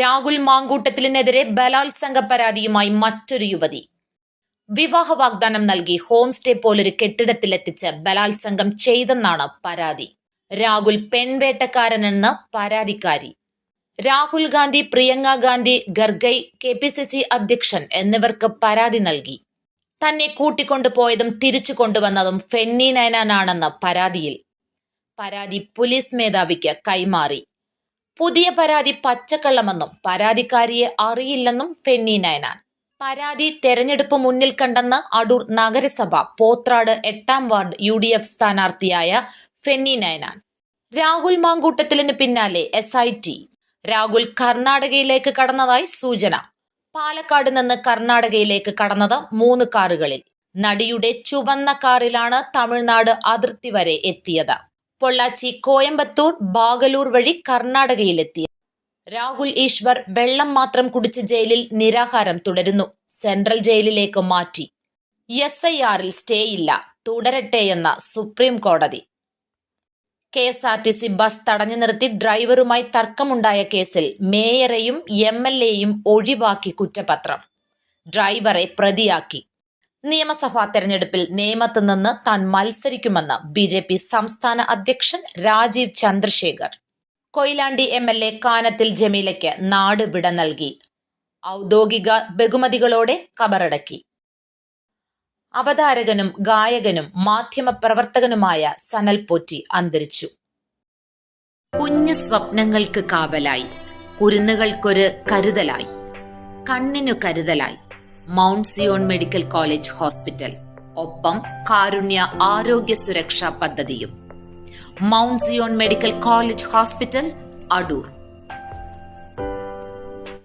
രാഹുൽ മാങ്കൂട്ടത്തിലിനെതിരെ ബലാത്സംഗ പരാതിയുമായി മറ്റൊരു യുവതി. വിവാഹ വാഗ്ദാനം നൽകി ഹോം സ്റ്റേ പോലൊരു കെട്ടിടത്തിലെത്തിച്ച് ബലാത്സംഗം ചെയ്തെന്നാണ് പരാതി. രാഹുൽ പെൺവേട്ടക്കാരനെന്ന് പരാതിക്കാരി. രാഹുൽ ഗാന്ധി പ്രിയങ്ക ഗാന്ധി ഗർഗൈ കെ പി സി സി അധ്യക്ഷൻ എന്നിവർക്ക് പരാതി നൽകി. തന്നെ കൂട്ടിക്കൊണ്ടുപോയതും തിരിച്ചു കൊണ്ടുവന്നതും ഫെന്നി നയനാനാണെന്ന് പരാതിയിൽ. പരാതി പോലീസ് മേധാവിക്ക് കൈമാറി. പുതിയ പരാതി പച്ചക്കള്ളമെന്നും പരാതിക്കാരിയെ അറിയില്ലെന്നും ഫെന്നി നയനാൻ. പരാതി തെരഞ്ഞെടുപ്പ് മുന്നിൽ കണ്ടെന്ന് അടൂർ നഗരസഭ പോത്രാട് എട്ടാം വാർഡ് യു ഡി എഫ് സ്ഥാനാർത്ഥിയായ ഫെന്നി നയനാൻ. രാഹുൽ മാങ്കൂട്ടത്തിലിന് പിന്നാലെ എസ് ഐ ടി. രാഹുൽ കർണാടകയിലേക്ക് കടന്നതായി സൂചന. പാലക്കാട് നിന്ന് കർണാടകയിലേക്ക് കടന്നത് മൂന്ന് കാറുകളിൽ. നടിയുടെ ചുവന്ന കാറിലാണ് തമിഴ്നാട് അതിർത്തി വരെ എത്തിയത്. പൊള്ളാച്ചി കോയമ്പത്തൂർ ബാഗലൂർ വഴി കർണാടകയിലെത്തി. രാഹുൽ ഈശ്വർ വെള്ളം മാത്രം കുടിച്ച് ജയിലിൽ നിരാഹാരം തുടരുന്നു. സെൻട്രൽ ജയിലിലേക്ക് മാറ്റി. എസ് ഐ ആറിൽ സ്റ്റേ ഇല്ല തുടരട്ടെയെന്ന സുപ്രീം കോടതി. K S R T C bus തടഞ്ഞു നിർത്തി ഡ്രൈവറുമായി തർക്കമുണ്ടായ കേസിൽ മേയറെയും എം എൽ എയും ഒഴിവാക്കി കുറ്റപത്രം. ഡ്രൈവറെ പ്രതിയാക്കി. നിയമസഭാ തെരഞ്ഞെടുപ്പിൽ നേമത്ത് നിന്ന് താൻ മത്സരിക്കുമെന്ന് ബി ജെ പി സംസ്ഥാന അധ്യക്ഷൻ Rajeev Chandrasekhar. Koyilandy M L A Kanathil ജമീലയ്ക്ക് നാട് വിട നൽകി. ഔദ്യോഗിക ബഹുമതികളോടെ കബറടക്കി. അവതാരകനും ഗായകനും മാധ്യമപ്രവർത്തകനുമായ സനൽ പോറ്റി അന്തരിച്ചു. കുഞ്ഞു സ്വപ്നങ്ങൾക്ക് കാവലായി. കുരുന്നുകൾക്കൊരു കരുതലായി. കണ്ണിനു കരുതലായി. Mount Zion medical college hospital ഒപ്പം കാരുണ്യ ആരോഗ്യ സുരക്ഷാ പദ്ധതിയും. Mount Zion medical college hospital Adoor.